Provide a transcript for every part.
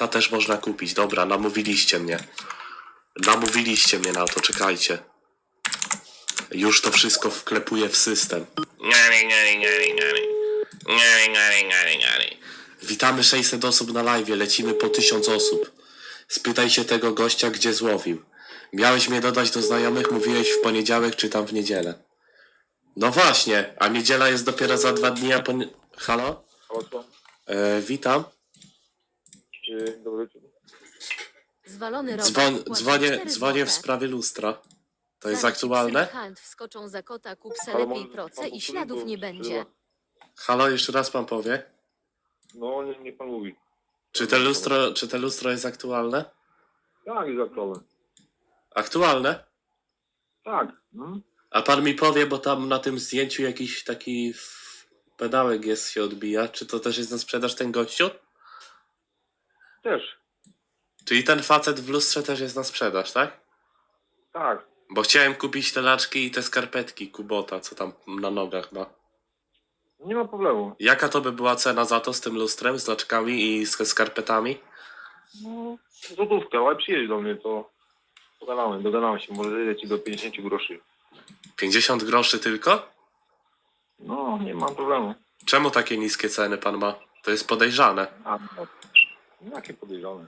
Ta też można kupić. Dobra, namówiliście mnie. Namówiliście mnie na to, czekajcie. Już to wszystko wklepuję w system. Witamy 600 osób na live, lecimy po 1000 osób. Spytaj się tego gościa, gdzie złowił. Miałeś mnie dodać do znajomych, mówiłeś w poniedziałek czy tam w niedzielę. No właśnie, a niedziela jest dopiero za dwa dni, a poni... Halo? E, witam. Czy dobry wieczór? Zwalony robot Dzwon, płaci dzwonię, 4 dzwonię w złote. sprawie lustra. To jest Zaraz aktualne? psy Hunt wskoczą za kota, kup se Ale lepiej może proce pan i śladów nie będzie. Halo, jeszcze raz pan powie. No, nie, nie pan mówi. Czy te lustro, czy te lustro jest aktualne? Tak, jest aktualne. Aktualne? Tak. Mhm. A pan mi powie, bo tam na tym zdjęciu jakiś taki f- pedałek jest, się odbija. Czy to też jest na sprzedaż ten gościu? Też. Czyli ten facet w lustrze też jest na sprzedaż, tak? Tak. Bo chciałem kupić te laczki i te skarpetki Kubota, co tam na nogach ma. Nie ma problemu. Jaka to by była cena za to z tym lustrem, z laczkami i z skarpetami? No, złotówkę, ale przyjedź do mnie, to pogadamy, dogadamy się. Może zejdę ci do 50 groszy. 50 groszy tylko? No, nie ma problemu. Czemu takie niskie ceny pan ma? To jest podejrzane. A, no, jakie podejrzane.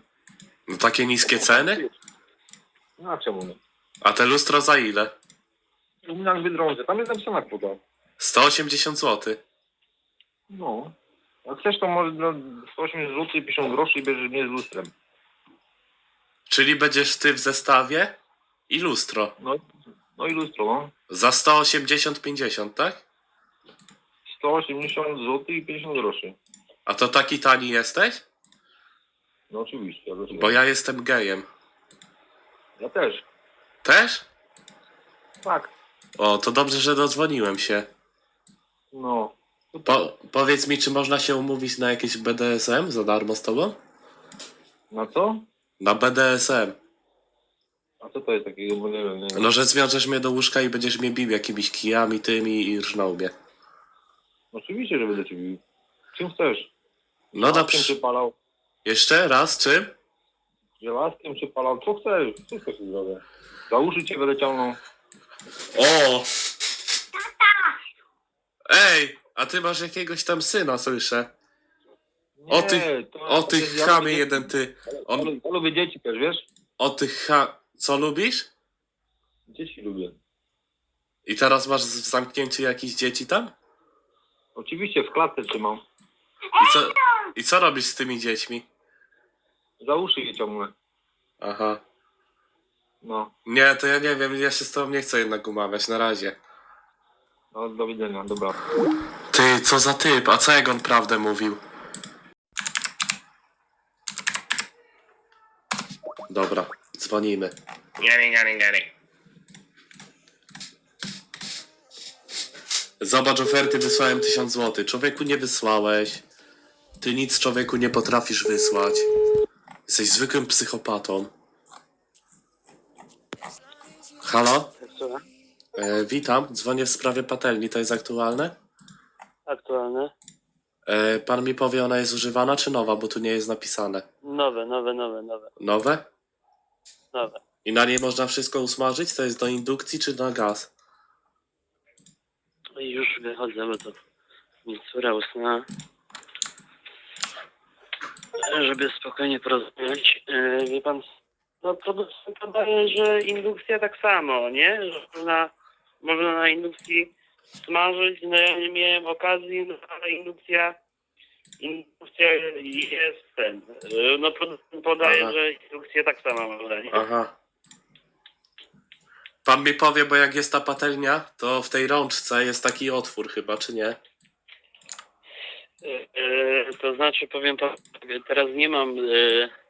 No takie niskie ceny? No, a czemu nie? A te lustro za ile? Na Biedronce, tam jest napisana kwota. 180 zł. No. Jak chcesz, to może dla 180 zł i 50 groszy i bierzesz mnie z lustrem. Czyli będziesz ty w zestawie i lustro. No, no i lustro, no. Za 180-50, tak? 180 zł i 50 groszy. A to taki tani jesteś? No oczywiście. dlaczego? Bo ja jestem gejem. Ja też. Też? Tak. O, to dobrze, że dodzwoniłem się. No. Po, powiedz mi, czy można się umówić na jakieś BDSM za darmo z tobą? Na co? Na BDSM. A co to jest takiego, bo nie wiem, nie wiem. No, że zwiążesz mnie do łóżka i będziesz mnie bił jakimiś kijami tymi i rżnął mnie. Oczywiście, że będę ci bił. Czym chcesz? No Żelazkiem dobrze. czy palał? Jeszcze raz, czym? Żelazkiem czy palał? Co chcesz? Wszystko ci zrobię. Za uszy cię ciągnął. O! Ej, a ty masz jakiegoś tam syna, słyszę. Nie, O ty- to- O to ty jest- ja chamie lubię jeden ty. Ja, On, lu- ja lubię dzieci też, wiesz? o ty ha... Co lubisz? Dzieci lubię. I teraz masz w zamknięciu jakieś dzieci tam? Oczywiście w klatce trzymam. I co, I co robisz z tymi dziećmi? Za uszy je ciągnę. Aha. No. Nie, to ja nie wiem, ja się z tobą nie chcę jednak umawiać, na razie. No, do widzenia, dobra. Ty, co za typ, a co jak on prawdę mówił? Dobra, dzwonimy. Ngari, ngari, ngari. Zobacz oferty, wysłałem 1000 zł. Człowieku nie wysłałeś. Ty nic człowieku nie potrafisz wysłać. Jesteś zwykłym psychopatą. Halo? E, witam, dzwonię w sprawie patelni, to jest aktualne? Aktualne? E, pan mi powie, ona jest używana czy nowa, bo tu nie jest napisane. Nowe, nowe, nowe, nowe, Nowe? nowe. I na niej można wszystko usmażyć? To jest do indukcji czy na gaz? Już wychodzę, bo to mi córa usnęła. Żeby spokojnie porozmawiać. E, wie pan, no podaje, że indukcja tak samo, nie? Że można, można na indukcji smażyć. No ja nie miałem okazji, no ale indukcja indukcja jest ten. e, No producent podaje, Aha. że indukcja tak samo można, nie? Aha. Pan mi powie, bo jak jest ta patelnia, to w tej rączce jest taki otwór chyba, czy nie? E, to znaczy, powiem pan, teraz nie mam e,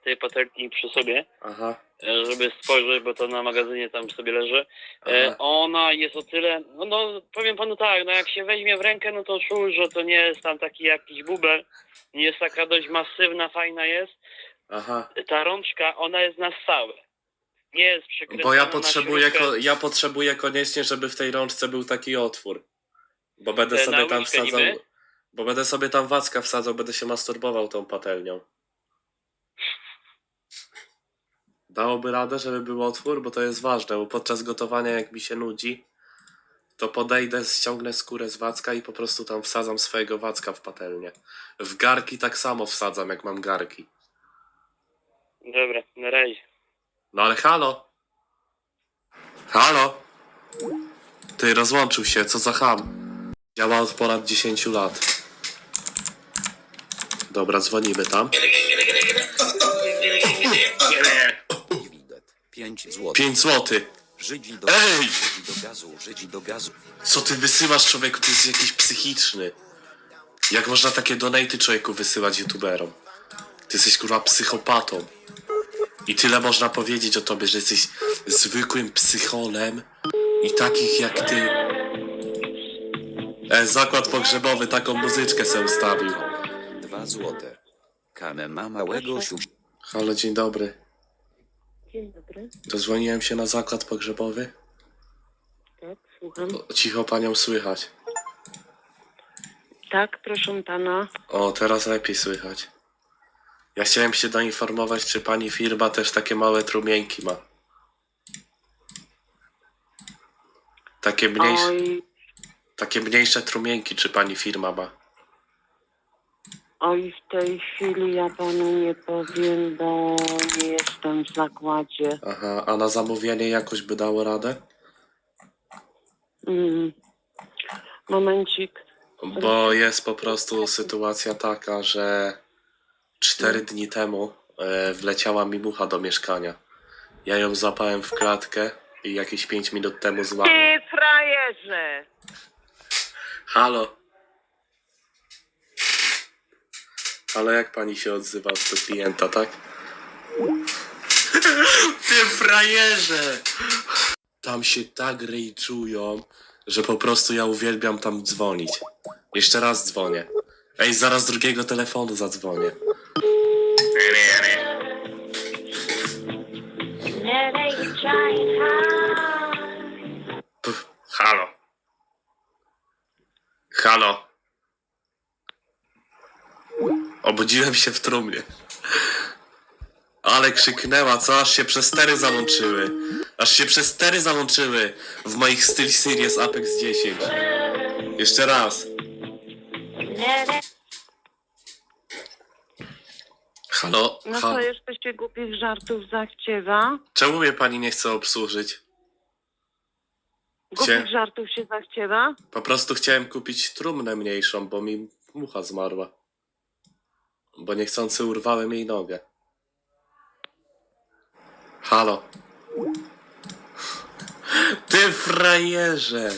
tej patelni przy sobie, Aha. e, żeby spojrzeć, bo to na magazynie tam sobie leży. Aha. ona jest o tyle, no, no powiem panu tak, no jak się weźmie w rękę, no to czuł, że to nie jest tam taki jakiś bubel, nie jest taka dość masywna, fajna jest. Aha. Ta rączka, ona jest na stałe. Nie jest przykręcona Bo ja potrzebuję, ko- ja potrzebuję koniecznie, żeby w tej rączce był taki otwór. Bo będę sobie tam wsadzał. niby? Bo będę sobie tam wacka wsadzał, będę się masturbował tą patelnią. Dałoby radę, żeby był otwór, bo to jest ważne, bo podczas gotowania jak mi się nudzi, to podejdę, ściągnę skórę z wacka i po prostu tam wsadzam swojego wacka w patelnię. W garki tak samo wsadzam, jak mam garki. Dobra, na razie. No ale halo! Halo! Ty, rozłączył się, co za ham. Działa od ponad 10 lat. Dobra, dzwonimy tam. Widet. 5 zł. 5 złotych. Żydzi do Ej! Żydzi do gazu, Żydzi do gazu. Co ty wysyłasz człowieku? Ty jesteś jakiś psychiczny. Jak można takie donaty człowieku wysyłać youtuberom? Ty jesteś kurwa psychopatą. I tyle można powiedzieć o tobie, że jesteś zwykłym psycholem i takich jak ty. E, zakład pogrzebowy taką muzyczkę sobie ustawił. 2 złote. Kamę ma małego siuś. Halo, dzień dobry. Dzień dobry. Dozwoniłem się na zakład pogrzebowy. Tak, słucham. O, Cicho panią słychać. Tak, proszę pana. O, teraz lepiej słychać. Ja chciałem się doinformować, czy pani firma też takie małe trumieńki ma. Takie, mniejsze, Oj, takie mniejsze trumieńki, czy pani firma ma. Oj, w tej chwili ja panu nie powiem, bo nie jestem w zakładzie. Aha, a na zamówienie jakoś by dało radę? Mm. Momencik. Bo jest po prostu sytuacja taka, że cztery dni temu e, wleciała mi mucha do mieszkania. Ja ją złapałem w klatkę i jakieś pięć minut temu zmarła. Ty frajerze! Halo. Ale jak pani się odzywa do klienta, tak? Ty frajerze! Tam się tak rejczują, że po prostu ja uwielbiam tam dzwonić. Jeszcze raz dzwonię. Ej, zaraz drugiego telefonu zadzwonię. Halo. Halo. Obudziłem się w trumnie. Ale krzyknęła, co aż się przestery załączyły. Aż się przestery załączyły w moich Steel Series Apex 10. Jeszcze raz. Halo, No to jesteście głupich żartów zachciewa? czemu mnie pani nie chce obsłużyć? Głupich Gdzie? żartów się zachciewa? Po prostu chciałem kupić trumnę mniejszą, bo mi mucha zmarła. Bo niechcący urwałem jej nogę. Halo. Ty frajerze!